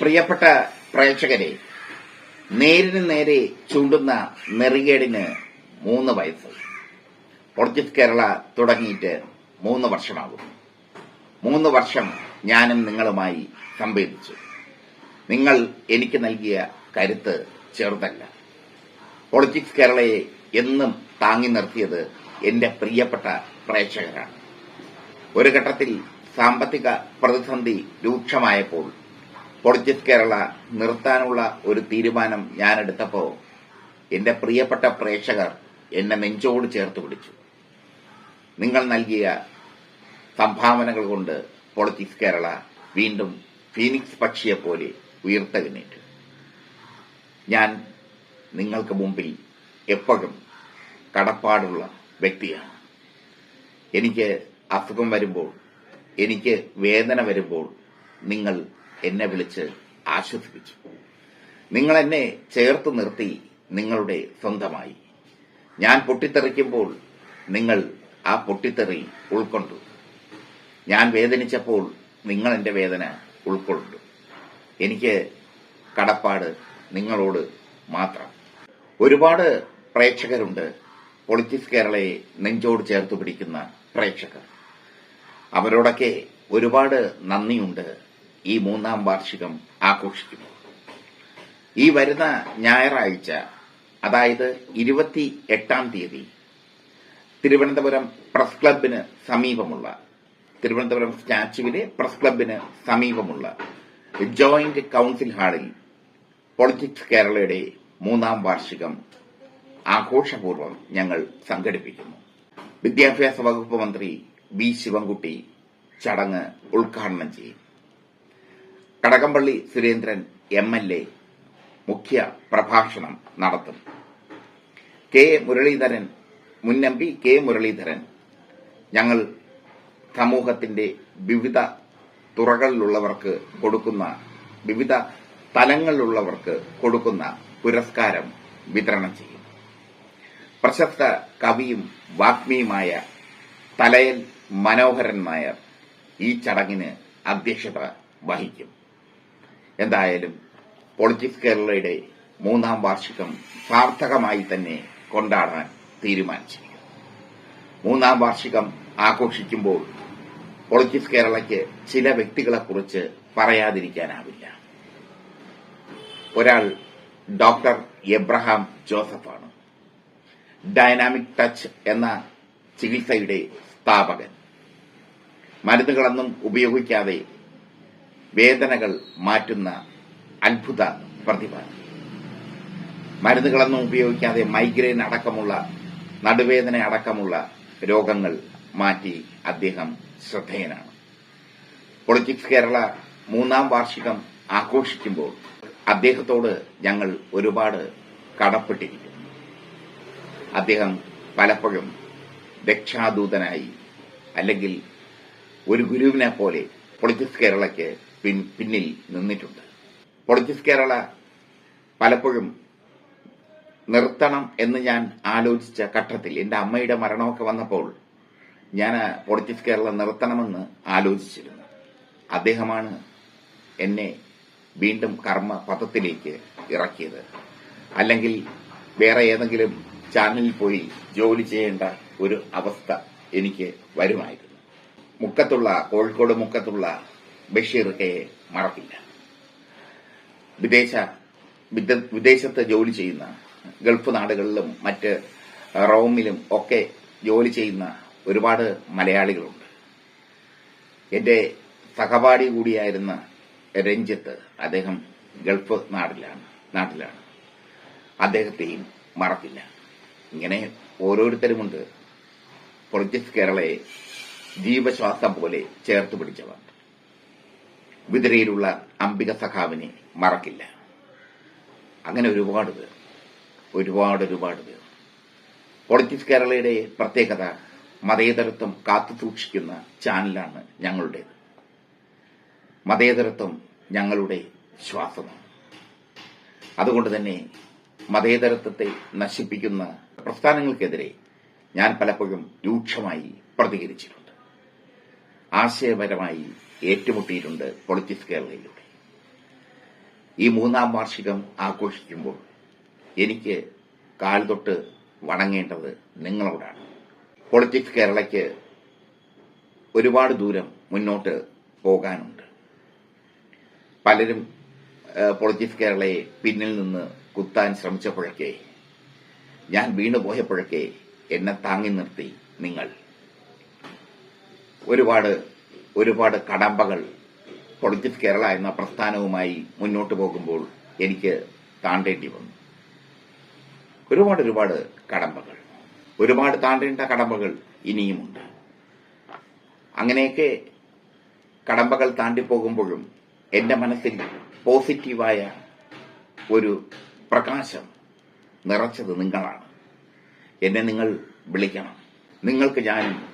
പ്രിയപ്പെട്ട പ്രേക്ഷകരെ നേരിന് നേരെ ചൂണ്ടുന്ന നെറികേടിന് മൂന്ന് വയസ്സ്. ഒർജിത് കേരള തുടങ്ങിയിട്ട് മൂന്ന് വർഷമാകും മൂന്ന് വർഷം ഞാനും നിങ്ങളുമായി സംവേദിച്ചു നിങ്ങൾ എനിക്ക് നൽകിയ കരുത്ത് ചെറുതല്ല. പൊളിറ്റിക്സ് കേരളയെ എന്നും താങ്ങി നിർത്തിയത് എന്റെ പ്രിയപ്പെട്ട പ്രേക്ഷകരാണ്. ഒരു ഘട്ടത്തിൽ സാമ്പത്തിക പ്രതിസന്ധി രൂക്ഷമായപ്പോൾ പൊളിറ്റിക്സ് കേരള നിർത്താനുള്ള ഒരു തീരുമാനം ഞാനെടുത്തപ്പോ എന്റെ പ്രിയപ്പെട്ട പ്രേക്ഷകർ എന്നെ നെഞ്ചോട് ചേർത്ത് പിടിച്ചു. നിങ്ങൾ നൽകിയ സംഭാവനകൾ കൊണ്ട് പൊളിറ്റിക്സ് കേരള വീണ്ടും ഫീനിക്സ് പക്ഷിയെ പോലെ ഉയർത്തെഴുന്നേറ്റു ഞാൻ നിങ്ങൾക്ക് മുമ്പിൽ എപ്പോഴും കടപ്പാടുള്ള വ്യക്തിയാണ്. എനിക്ക് അസുഖം വരുമ്പോൾ എനിക്ക് വേദന വരുമ്പോൾ നിങ്ങൾ എന്നെ വിളിച്ച് ആശ്വസിപ്പിച്ചു. നിങ്ങൾ എന്നെ ചേർത്ത് നിർത്തി നിങ്ങളുടെ സ്വന്തമായി. ഞാൻ പൊട്ടിത്തെറിക്കുമ്പോൾ നിങ്ങൾ ആ പൊട്ടിത്തെറി ഉൾക്കൊണ്ടു. ഞാൻ വേദനിച്ചപ്പോൾ നിങ്ങൾ എന്റെ വേദന ഉൾക്കൊണ്ടു. എനിക്ക് കടപ്പാട് നിങ്ങളോട് മാത്രം. ഒരുപാട് പ്രേക്ഷകരുണ്ട്. പൊളിറ്റിക്സ് കേരളയെ നെഞ്ചോട് ചേർത്ത് പിടിക്കുന്ന പ്രേക്ഷകർ. അവരോടൊക്കെ ഒരുപാട് നന്ദിയുണ്ട്. ഈ മൂന്നാം വാർഷികം ആഘോഷിക്കുന്നു. ഈ വരുന്ന ഞായറാഴ്ച അതായത് ഇരുപത്തി എട്ടാം തീയതി തിരുവനന്തപുരം പ്രസ് ക്ലബിന് സമീപമുള്ള തിരുവനന്തപുരം സ്റ്റാച്യുവിലെ പ്രസ് ക്ലബിന് സമീപമുള്ള ജോയിന്റ് കൌൺസിൽ ഹാളിൽ പൊളിറ്റിക്സ് കേരളയുടെ മൂന്നാം വാർഷികം ആഘോഷപൂർവം ഞങ്ങൾ സംഘടിപ്പിക്കുന്നു. വിദ്യാഭ്യാസ വകുപ്പ് മന്ത്രി വി ശിവൻകുട്ടി ചടങ്ങ് ഉദ്ഘാടനം ചെയ്യും. Kadakampally Surendran M L A മുഖ്യ പ്രഭാഷണം നടത്തും. കെ. മുരളീധരൻ മുൻ എം പി കെ. മുരളീധരൻ ഞങ്ങൾ സമൂഹത്തിന്റെ വിവിധ തുറകളിലുള്ളവർക്ക് കൊടുക്കുന്ന വിവിധ തലങ്ങളിലുള്ളവർക്ക് കൊടുക്കുന്ന പുരസ്കാരം വിതരണം ചെയ്യും. പ്രശസ്ത കവിയും വാഗ്മിയുമായ തലയൽ മനോഹരൻ നായർ ഈ ചടങ്ങിന് അധ്യക്ഷത വഹിക്കും. എന്തായാലും പൊളിറ്റിക്സ് കേരളയുടെ മൂന്നാം വാർഷികം സാർത്ഥകമായി തന്നെ കൊണ്ടാടാൻ തീരുമാനിച്ചിരിക്കുന്നു. മൂന്നാം വാർഷികം ആഘോഷിക്കുമ്പോൾ പൊളിറ്റിക്സ് കേരളയ്ക്ക് ചില വ്യക്തികളെക്കുറിച്ച് പറയാതിരിക്കാനാവില്ല. ഒരാൾ ഡോക്ടർ എബ്രഹാം ജോസഫാണ്. ഡൈനാമിക് ടച്ച് എന്ന ചികിത്സയുടെ സ്ഥാപകൻ. മരുന്നുകളൊന്നും ഉപയോഗിക്കാതെ വേദനകൾ മാറ്റുന്ന അത്ഭുത പ്രതിഭ മരുന്നുകളൊന്നും ഉപയോഗിക്കാതെ മൈഗ്രെയിൻ അടക്കമുള്ള നടുവേദന അടക്കമുള്ള രോഗങ്ങൾ മാറ്റി അദ്ദേഹം ശ്രദ്ധേയനാണ്. പൊളിറ്റിക്സ് കേരള മൂന്നാം വാർഷികം ആഘോഷിക്കുമ്പോൾ അദ്ദേഹത്തോട് ഞങ്ങൾ ഒരുപാട് കടപ്പെട്ടിരിക്കുന്നു. അദ്ദേഹം പലപ്പോഴും രക്ഷാദൂതനായി അല്ലെങ്കിൽ ഒരു ഗുരുവിനെ പോലെ പൊളിറ്റിക്സ് കേരളയ്ക്ക് പിന്നിൽ നിന്നിട്ടുണ്ട്. പൊളിറ്റിക്സ് കേരള പലപ്പോഴും നിർത്തണം എന്ന് ഞാൻ ആലോചിച്ച ഘട്ടത്തിൽ എന്റെ അമ്മയുടെ മരണമൊക്കെ വന്നപ്പോൾ ഞാൻ പൊളിറ്റിക്സ് കേരള നിർത്തണമെന്ന് ആലോചിച്ചിരുന്നു. അദ്ദേഹമാണ് എന്നെ വീണ്ടും കർമ്മ പദത്തിലേക്ക് ഇറക്കിയത്. അല്ലെങ്കിൽ വേറെ ഏതെങ്കിലും ചാനലിൽ പോയി ജോലി ചെയ്യേണ്ട ഒരു അവസ്ഥ എനിക്ക് വരുമായിരുന്നു. മുക്കത്തുള്ള കോഴിക്കോട് മുക്കത്തുള്ള ബഷീർ കെയെ മറക്കില്ല. വിദേശ വിദ- വിദേശത്ത് ജോലി ചെയ്യുന്ന ഗൾഫ് നാടുകളിലും മറ്റ് റോമിലും ഒക്കെ ജോലി ചെയ്യുന്ന ഒരുപാട് മലയാളികളുണ്ട്. എന്റെ സഹപാഠി കൂടിയായിരുന്ന രഞ്ജിത്ത് അദ്ദേഹം ഗൾഫ് നാടിലാണ് നാട്ടിലാണ്. അദ്ദേഹത്തെയും മറക്കില്ല. ഇങ്ങനെ ഓരോരുത്തരുമുണ്ട്. പൊളിറ്റിക്സ് കേരളയെ ജീവശ്വാസം പോലെ ചേർത്ത് പിടിച്ചവർ. വിതിരയിലുള്ള അംബിക സഖാവിനെ മറക്കില്ല. അങ്ങനെ ഒരുപാട് പേർ ഒരുപാട് ഒരുപാട് പേർ. പൊളിറ്റിക്സ് കേരളയുടെ പ്രത്യേകത മതേതരത്വം കാത്തു സൂക്ഷിക്കുന്ന ചാനലാണ് ഞങ്ങളുടേത്. മതേതരത്വം ഞങ്ങളുടെ ശ്വാസമാണ്. അതുകൊണ്ട് തന്നെ മതേതരത്വത്തെ നശിപ്പിക്കുന്ന പ്രസ്ഥാനങ്ങൾക്കെതിരെ ഞാൻ പലപ്പോഴും രൂക്ഷമായി പ്രതികരിച്ചിട്ടുണ്ട്. ആശയപരമായി ഏറ്റുമുട്ടിയിട്ടുണ്ട് പൊളിറ്റിക്സ് കേരളയിലൂടെ. ഈ മൂന്നാം വാർഷികം ആഘോഷിക്കുമ്പോൾ എനിക്ക് കാൽ തൊട്ട് വണങ്ങേണ്ടത് നിങ്ങളോടാണ്. പൊളിറ്റിക്സ് കേരളയ്ക്ക് ഒരുപാട് ദൂരം മുന്നോട്ട് പോകാനുണ്ട്. പലരും പൊളിറ്റിക്സ് കേരളയെ പിന്നിൽ നിന്ന് കുത്താൻ ശ്രമിച്ചപ്പോഴൊക്കെ ഞാൻ വീണുപോയപ്പോഴൊക്കെ എന്നെ താങ്ങി നിർത്തി നിങ്ങൾ. ഒരുപാട് ഒരുപാട് കടമ്പകൾ പൊളിറ്റിക്സ് കേരള എന്ന പ്രസ്ഥാനവുമായി മുന്നോട്ട് പോകുമ്പോൾ എനിക്ക് താണ്ടേണ്ടി വന്നു. ഒരുപാട് ഒരുപാട് കടമ്പകൾ. ഒരുപാട് താണ്ടേണ്ട കടമ്പകൾ ഇനിയുമുണ്ട്. അങ്ങനെയൊക്കെ കടമ്പകൾ താണ്ടി പോകുമ്പോഴും എന്റെ മനസ്സിൽ പോസിറ്റീവായ ഒരു പ്രകാശം നിറച്ചത് നിങ്ങളാണ്. എന്നെ നിങ്ങൾ വിളിക്കണം. നിങ്ങൾക്ക് ഞാനും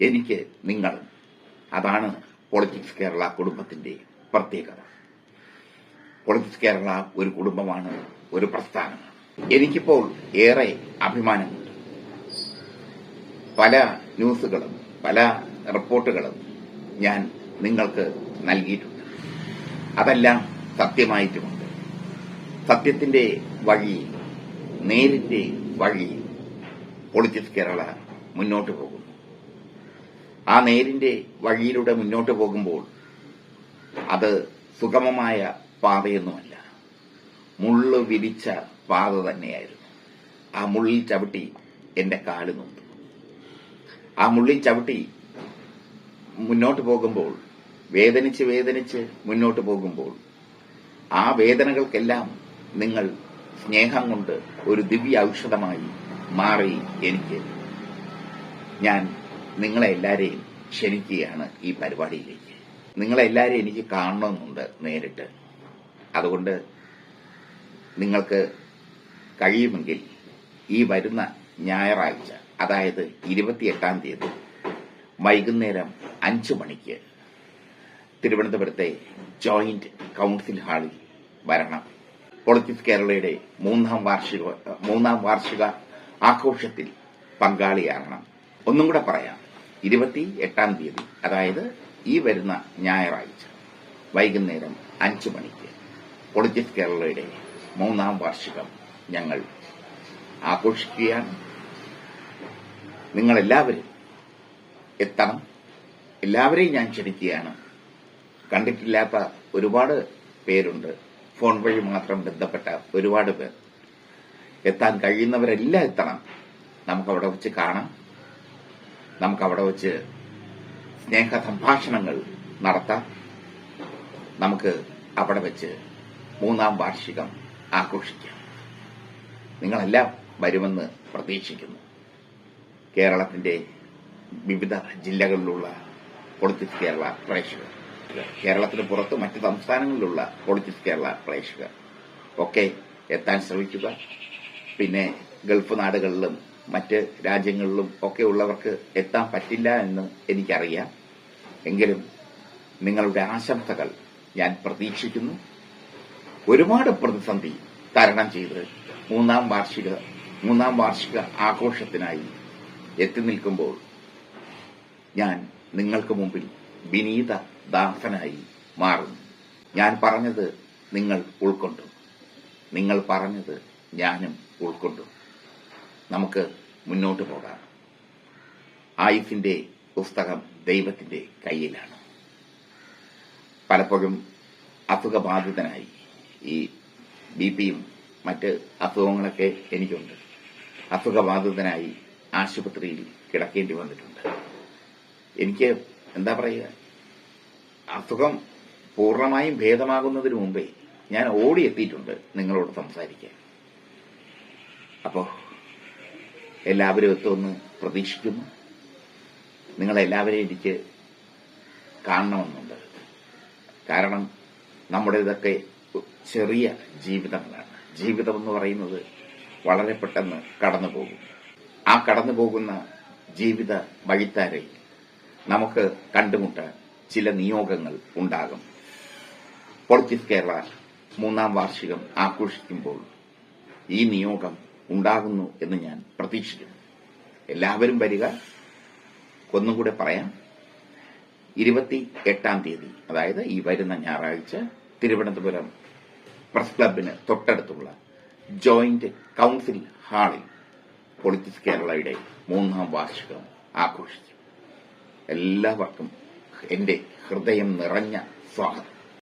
എനിക്ക് നിങ്ങളും. അതാണ് പൊളിറ്റിക്സ് കേരള കുടുംബത്തിന്റെ പ്രത്യേകത. പൊളിറ്റിക്സ് കേരള ഒരു കുടുംബമാണ് ഒരു പ്രസ്ഥാനമാണ്. എനിക്കിപ്പോൾ ഏറെ അഭിമാനമുണ്ട്. പല ന്യൂസുകളും പല റിപ്പോർട്ടുകളും ഞാൻ നിങ്ങൾക്ക് നൽകിയിട്ടുണ്ട്. അതെല്ലാം സത്യമായിട്ടുമുണ്ട്. സത്യത്തിന്റെ വഴി നേരിന്റെ വഴി പൊളിറ്റിക്സ് കേരള മുന്നോട്ട് പോകുന്നു. ആ നേരിന്റെ വഴിയിലൂടെ മുന്നോട്ട് പോകുമ്പോൾ അത് സുഗമമായ പാതയൊന്നുമല്ല. മുള്ളു വിരിച്ച പാത തന്നെയായിരുന്നു. ആ മുള്ളിൽ ചവിട്ടി എന്റെ കാൽ നൊന്തു. ആ മുള്ളിൽ ചവിട്ടി മുന്നോട്ട് പോകുമ്പോൾ വേദനിച്ച് വേദനിച്ച് മുന്നോട്ട് പോകുമ്പോൾ ആ വേദനകൾക്കെല്ലാം നിങ്ങൾ സ്നേഹം കൊണ്ട് ഒരു ദിവ്യ ഔഷധമായി മാറി എനിക്ക്. ഞാൻ നിങ്ങളെ എല്ലാരെയും ക്ഷണിക്കുകയാണ് ഈ പരിപാടിയിലേക്ക്. നിങ്ങളെല്ലാവരെയും എനിക്ക് കാണണമെന്നുണ്ട് നേരിട്ട്. അതുകൊണ്ട് നിങ്ങൾക്ക് കഴിയുമെങ്കിൽ ഈ വരുന്ന ഞായറാഴ്ച അതായത് ഇരുപത്തിയെട്ടാം തീയതി വൈകുന്നേരം അഞ്ചു മണിക്ക് തിരുവനന്തപുരത്തെ ജോയിന്റ് കൌൺസിൽ ഹാളിൽ വരണം. പൊളിറ്റിക്സ് കേരളയുടെ മൂന്നാം വാർഷിക മൂന്നാം വാർഷിക ആഘോഷത്തിൽ പങ്കാളിയാകണം. ഒന്നും കൂടെ പറയാം. ഇരുപത്തി എട്ടാം തീയതി അതായത് ഈ വരുന്ന ഞായറാഴ്ച വൈകുന്നേരം അഞ്ചു മണിക്ക് പൊളിറ്റിക്സ് കേരളയുടെ മൂന്നാം വാർഷികം ഞങ്ങൾ ആഘോഷിക്കുകയാണ്. നിങ്ങളെല്ലാവരും എത്തണം. എല്ലാവരെയും ഞാൻ ക്ഷണിക്കുകയാണ്. കണ്ടിട്ടില്ലാത്ത ഒരുപാട് പേരുണ്ട്. ഫോൺ വഴി മാത്രം ബന്ധപ്പെട്ട ഒരുപാട് പേർ. എത്താൻ കഴിയുന്നവരെല്ലാം എത്തണം. നമുക്കവിടെ വെച്ച് കാണാം. നമുക്കവിടെ വെച്ച് സ്നേഹ സംഭാഷണങ്ങൾ നടത്താം. നമുക്ക് അവിടെ വെച്ച് മൂന്നാം വാർഷികം ആഘോഷിക്കാം. നിങ്ങളെല്ലാം വരുമെന്ന് പ്രതീക്ഷിക്കുന്നു. കേരളത്തിന്റെ വിവിധ ജില്ലകളിലുള്ള പൊളിറ്റിക്സ് കേരള പ്രേക്ഷകർ കേരളത്തിന് പുറത്ത് മറ്റ് സംസ്ഥാനങ്ങളിലുള്ള പൊളിറ്റിക്സ് കേരള പ്രേക്ഷകർ ഒക്കെ എത്താൻ ശ്രമിക്കുക. പിന്നെ ഗൾഫ് നാടുകളിലും മറ്റ് രാജ്യങ്ങളിലും ഒക്കെ ഉള്ളവർക്ക് എത്താൻ പറ്റില്ല എന്ന് എനിക്കറിയാം. എങ്കിലും നിങ്ങളുടെ ആശംസകൾ ഞാൻ പ്രതീക്ഷിക്കുന്നു. ഒരുപാട് പ്രതിസന്ധി തരണം ചെയ്ത് മൂന്നാം വാർഷിക മൂന്നാം വാർഷിക ആഘോഷത്തിനായി എത്തി നിൽക്കുമ്പോൾ ഞാൻ നിങ്ങൾക്ക് മുമ്പിൽ വിനീത ദാസനായി മാറുന്നു ഞാൻ പറഞ്ഞത് നിങ്ങൾ ഉൾക്കൊണ്ടു. നിങ്ങൾ പറഞ്ഞത് ഞാനും ഉൾക്കൊണ്ടു. നമുക്ക് മുന്നോട്ട് പോകാം. ആയുസിന്റെ പുസ്തകം ദൈവത്തിന്റെ കയ്യിലാണ്. പലപ്പോഴും അസുഖബാധിതനായി. ഈ ബി പിയും മറ്റ് അസുഖങ്ങളൊക്കെ എനിക്കുണ്ട്. അസുഖബാധിതനായി ആശുപത്രിയിൽ കിടക്കേണ്ടി വന്നിട്ടുണ്ട്. എനിക്ക് എന്താ പറയുക? അസുഖം പൂർണമായും ഭേദമാകുന്നതിന് മുമ്പേ ഞാൻ ഓടിയെത്തിയിട്ടുണ്ട് നിങ്ങളോട് സംസാരിക്കാൻ. അപ്പോ എല്ലാവരും എത്തുമെന്ന് പ്രതീക്ഷിക്കുന്നു. നിങ്ങളെല്ലാവരെയും എനിക്ക് കാണണമെന്നുണ്ട്. കാരണം നമ്മുടെ ഇതൊക്കെ ചെറിയ ജീവിതങ്ങളാണ്. ജീവിതം എന്ന് പറയുന്നത് വളരെ പെട്ടെന്ന് കടന്നു പോകും. ആ കടന്നു പോകുന്ന ജീവിത വഴിത്താരയിൽ നമുക്ക് കണ്ടുമുട്ടാൻ ചില നിയോഗങ്ങൾ ഉണ്ടാകും. പൊളിറ്റിക്സ് കേരള മൂന്നാം വാർഷികം ആഘോഷിക്കുമ്പോൾ ഈ നിയോഗം ഉണ്ടാകുന്നു എന്ന് ഞാൻ പ്രതീക്ഷിക്കുന്നു. എല്ലാവരും വരിക. ഒന്നും കൂടെ പറയാം. ഇരുപത്തി എട്ടാം തീയതി അതായത് ഈ വരുന്ന ഞായറാഴ്ച തിരുവനന്തപുരം പ്രസ് ക്ലബിന് തൊട്ടടുത്തുള്ള ജോയിന്റ് കൌൺസിൽ ഹാളിൽ പൊളിറ്റിക്സ് കേരളയുടെ മൂന്നാം വാർഷികം ആഘോഷിച്ചു എല്ലാവർക്കും എന്റെ ഹൃദയം നിറഞ്ഞ സ്വാഗതം.